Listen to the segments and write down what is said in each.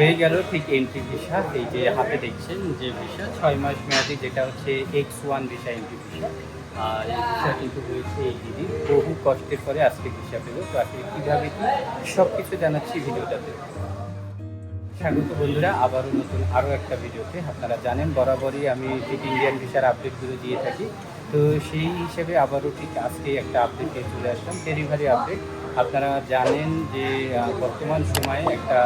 হয়ে গেল ঠিক এন্ট্রি ভিসা এই যে হাতে দেখছেন যে ভিসা ছয় মাস মেয়াদি যেটা হচ্ছে X one visa entry visa আর এই ভিসা কিন্তু হয়েছে এই দিদি। বহু কষ্টের পরে আজকে ভিসা পেল। তো আসলে কীভাবে কি সব কিছু জানাচ্ছি ভিডিওটাতে। স্বাগত বন্ধুরা, আবারও নতুন আরও একটা ভিডিওতে। আপনারা জানেন, বরাবরই আমি ঠিক ইন্ডিয়ান ভিসার আপডেটগুলো দিয়ে থাকি। তো সেই হিসেবে আবারও ঠিক আজকে একটা আপডেট নিয়ে চলে আসলাম। ডেলিভারি আপডেট আপনারা জানেন যে বর্তমান সময়ে একটা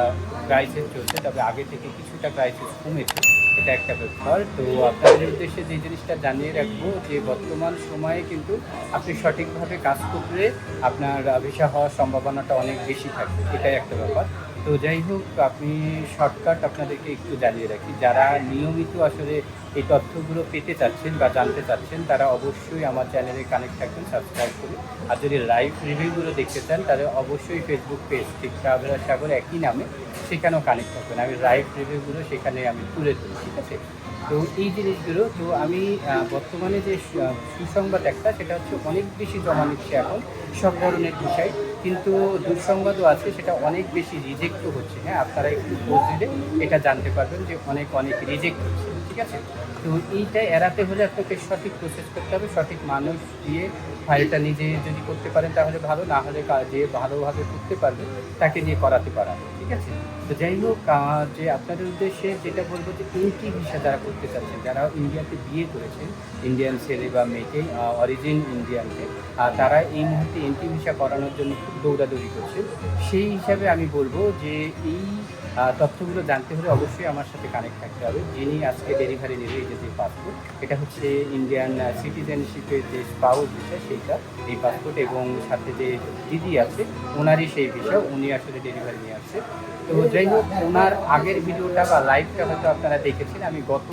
ক্রাইসিস চলছে, তবে আগে থেকে কিছুটা ক্রাইসিস কমেছে, এটা একটা ব্যাপার। তো আপনাদের উদ্দেশ্যে যে জিনিসটা জানিয়ে রাখব, যে বর্তমান সময়ে কিন্তু আপনি সঠিকভাবে কাজ করলে আপনার ভিসা হওয়ার সম্ভাবনাটা অনেক বেশি থাকবে, এটাই একটা ব্যাপার। তো যাই হোক, আপনি শর্টকাট আপনাদেরকে একটু জানিয়ে রাখি। যারা নিয়মিত আসলে এই তথ্যগুলো পেতে চাচ্ছেন বা জানতে চাচ্ছেন, তারা অবশ্যই আমার চ্যানেলে কানেক্ট থাকবেন সাবস্ক্রাইব করে আর যদি লাইভ রিভিউগুলো দেখতে চান, তাহলে অবশ্যই ফেসবুক পেজ ঠিক ট্রাভেলার সাগর একই নামে সেখানেও কানেক্ট থাকবেন আমি লাইভ রিভিউগুলো সেখানে আমি তুলে ধরি, ঠিক আছে? তো এই জিনিসগুলো, তো আমি বর্তমানে যে সুসংবাদ একটা, সেটা হচ্ছে অনেক বেশি জমা নিচ্ছে এখন সব ধরনের বিষয়। কিন্তু দুঃসংবাদও আছে, সেটা অনেক বেশি রিজেক্টও হচ্ছে। হ্যাঁ আপনারা একটু খোঁজ দিলে এটা জানতে পারবেন যে অনেক অনেক রিজেক্ট হচ্ছে। ঠিক আছে? তো এইটা এড়াতে হলে আপনাকে সঠিক প্রসেস করতে হবে, সঠিক মানুষ দিয়ে ফাইলটা নিজে যদি করতে পারেন তাহলে ভালো, না হলে যে ভালোভাবে করতে পারবে তাকে দিয়ে করাতে পারা ঠিক আছে? তো যাই হোক যে আপনাদের উদ্দেশ্যে যেটা বলব যে এন্ট্রি ভিসা যারা করতে চাচ্ছেন, যারা ইন্ডিয়াতে বিয়ে করেছেন ইন্ডিয়ান ছেলে বা মেয়েকে অরিজিন ইন্ডিয়ানকে তারা এই মুহূর্তে এন্ট্রি ভিসা করানোর জন্য খুব দৌড়াদৌড়ি করছে। সেই হিসাবে আমি বলব যে এই তথ্যগুলো জানতে হলে অবশ্যই আমার সাথে কানেক্ট থাকতে হবে। যিনি আজকে ডেলিভারি নেবে, এই যে যে পাসপোর্ট এটা হচ্ছে ইন্ডিয়ান সিটিজেনশিপের যে স্পাউস ভিসা সেইটা এই পাসপোর্ট এবং সাথে যে দিদি আছে ওনারই সেই ভিসা উনি আসলে ডেলিভারি নিয়ে আসছে। তো যাই হোক ওনার আগের ভিডিওটা বা লাইভটা হয়তো আপনারা দেখেছেন। আমি গত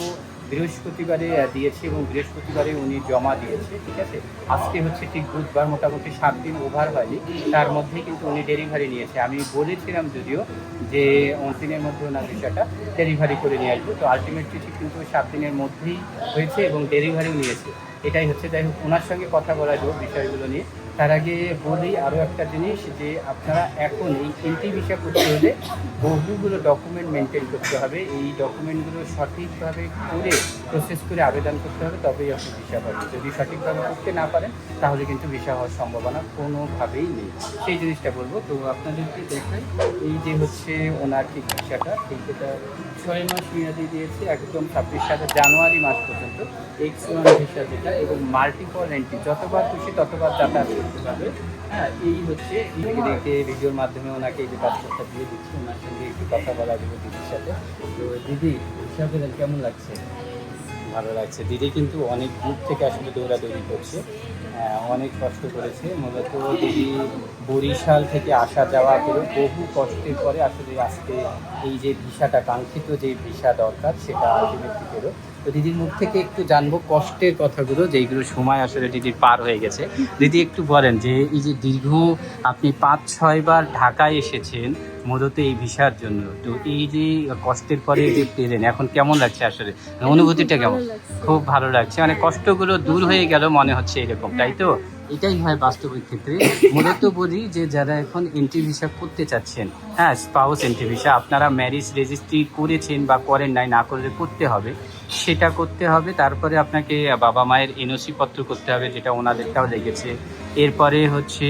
বৃহস্পতিবারে দিয়েছে এবং বৃহস্পতিবারে উনি জমা দিয়েছে, ঠিক আছে? আজকে হচ্ছে ঠিক বুধবার, মোটামুটি সাত দিন ওভার হয়নি। তার মধ্যে কিন্তু উনি ডেলিভারি নিয়েছে। আমি বলেছিলাম যদিও যে দিনের মধ্যে ওনার বিষয়টা ডেলিভারি করে নিয়ে আসব। তো আলটিমেটলি ঠিক কিন্তু সাত দিনের মধ্যেই হয়েছে এবং ডেলিভারিও নিয়েছে। এটাই হচ্ছে, যাই হোক, ওনার সঙ্গে কথা বলা যাবে বিষয়গুলো নিয়ে। তার আগে বলি আরও একটা জিনিস যে আপনারা এখন এই এন্ট্রি ভিসা করতে হলে বহুগুলো ডকুমেন্ট মেনটেন করতে হবে। এই ডকুমেন্টগুলো সঠিকভাবে করে প্রসেস করে আবেদন করতে হবে, তবেই আপনি ভিসা পাবেন। যদি সঠিকভাবে করতে না পারেন, তাহলে কিন্তু ভিসা হওয়ার সম্ভাবনা কোনোভাবেই নেই। সেই জিনিসটা বলব। তো আপনাদেরকে দেখাই, এই যে হচ্ছে ওনার ঠিক ভিসাটা ঠিক যেটা ছয় মাস মেয়াদি দিয়েছে, একদম ছাব্বিশ সালে জানুয়ারি মাস পর্যন্ত এক্স ওয়ান ভিসা যেটা এবং মাল্টিপল এন্ট্রি যতবার খুশি ততবার যাতায়াত করতে পারবে। হ্যাঁ এই হচ্ছে দেখে ভিডিওর মাধ্যমে ওনাকে এই যে পাসপোর্টটা দিয়ে দিচ্ছি, ওনার সঙ্গে একটু কথা বলা যাবে দিদির সাথে। তো দিদি পেলেন কেমন লাগছে? ভালো লাগছে। দিদি কিন্তু অনেক দূর থেকে আসলে দৌড়াদৌড়ি করছে। অনেক কষ্ট করেছে। মূলত দিদি বরিশাল থেকে আসা যাওয়া করে বহু কষ্টের পরে আসলে আজকে এই যে ভিসাটা, কাঙ্ক্ষিত যে ভিসা দরকার, সেটা আলটিমেটলি পেল তো দিদির মুখ থেকে একটু জানব কষ্টের কথাগুলো যেইগুলো সময় আসলে দিদির পার হয়ে গেছে। দিদি একটু বলেন যে এই যে দীর্ঘ আপনি পাঁচ ছয়বার ঢাকায় এসেছেন মূলত এই ভিসার জন্য তো এই যে কষ্টের পরে যে পেলেন এখন কেমন লাগছে আসলে? অনুভূতিটা কেমন? খুব ভালো লাগছে। মানে কষ্টগুলো দূর হয়ে গেল মনে হচ্ছে এরকম তাই তো? এটাই হয় বাস্তবিক ক্ষেত্রে। মূলত বলি যে যারা এখন এন্ট্রি ভিসা করতে চাচ্ছেন হ্যাঁ স্পাউস এন্ট্রি ভিসা আপনারা ম্যারিজ রেজিস্ট্রি করেছেন বা করেন নাই না করলে করতে হবে। সেটা করতে হবে তারপরে আপনাকে বাবা মায়ের এনওসি পত্র করতে হবে যেটা ওনাদেরটাও লেগেছে। এরপরে হচ্ছে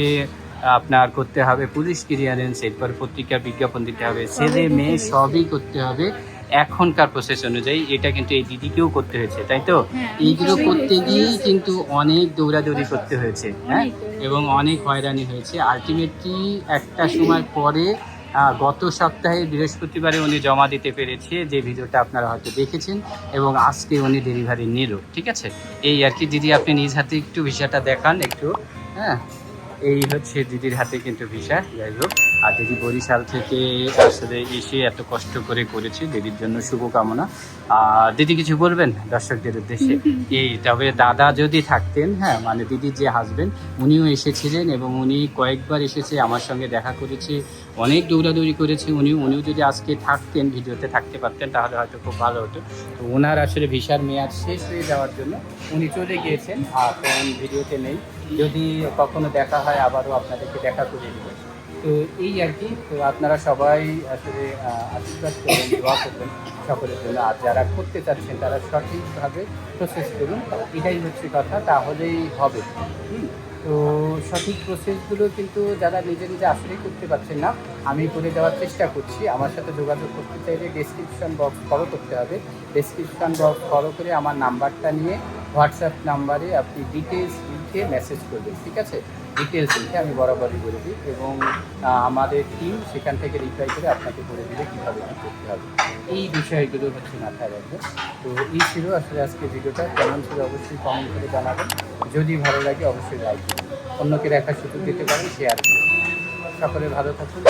আপনার করতে হবে পুলিশ ক্লিয়ারেন্স এরপর পত্রিকার বিজ্ঞাপন দিতে হবে ছেলে মেয়ে সবই করতে হবে। এখনকার প্রসেস অনুযায়ী এটা কিন্তু এই দিদিকেও করতে হয়েছে তাই তো? হ্যাঁ, এইগুলো করতে গিয়েই কিন্তু অনেক দৌড়াদৌড়ি করতে হয়েছে হ্যাঁ? এবং অনেক হয়রানি হয়েছে। আলটিমেটলি একটা সময় পরে গত সপ্তাহে বৃহস্পতিবারে উনি জমা দিতে পেরেছে যে ভিডিওটা আপনারা হয়তো দেখেছেন এবং আজকে উনি ডেলিভারি নিল ঠিক আছে? এই আর কি দিদি আপনি নিজ হাতে একটু ভিসাটা দেখান একটু হ্যাঁ? এই হচ্ছে দিদির হাতে কিন্তু ভিসা যাই হোক। আর দিদি বরিশাল থেকে আসলে এসে এত কষ্ট করে করেছে দিদির জন্য শুভকামনা। আর দিদি কিছু বলবেন দর্শকদের উদ্দেশ্যে? এই তবে দাদা যদি থাকতেন হ্যাঁ মানে দিদির যে হাজবেন্ড উনিও এসেছিলেন এবং উনি কয়েকবার এসেছে আমার সঙ্গে দেখা করেছে অনেক দৌড়াদৌড়ি করেছে উনি উনিও যদি আজকে থাকতেন ভিডিওতে থাকতে পারতেন তাহলে হয়তো খুব ভালো হতো। তো ওনার আসলে ভিসার মেয়াদ শেষ হয়ে যাওয়ার জন্য উনি চলে গিয়েছেন আর ভিডিওতে নেই। যদি কখনো দেখা হয় আবারও আপনাদেরকে দেখা করে দেবো। তো এই আর কি, তো আপনারা সবাই আসলে আশীর্বাদ করবেন দোয়া করবেন সকলের জন্য। আর যারা করতে চাচ্ছেন, তারা সঠিকভাবে প্রসেস করুন। এটাই হচ্ছে কথা, তাহলেই হবে। তো সঠিক প্রসেসগুলো কিন্তু যারা নিজে নিজে আসলেই করতে পারছেন না, আমি করে দেওয়ার চেষ্টা করছি। আমার সাথে যোগাযোগ করতে চাইলে ডেসক্রিপশন বক্স ফলো করতে হবে। ডেসক্রিপশন বক্স ফলো করে আমার নাম্বারটা নিয়ে হোয়াটসঅ্যাপ নাম্বারে আপনি ডিটেলস লিখে মেসেজ করবেন, ঠিক আছে? ডিটেলস লিখে আমি বরাবরই বলে দিই এবং আমাদের টিম সেখান থেকে রিপ্লাই করে আপনাকে বলে দিলে কীভাবে কী করতে হবে। এই বিষয়গুলো হচ্ছে মাথায় রাখবেন। তো এই ছিল আসলে আজকে ভিডিওটা। কেমন ছিল অবশ্যই কমেন্ট করে জানাবেন। যদি ভালো লাগে অবশ্যই লাইক অন্যকে দেখার সুযোগ দিতে পারেন শেয়ার করুন সকলে ভালো থাকুন।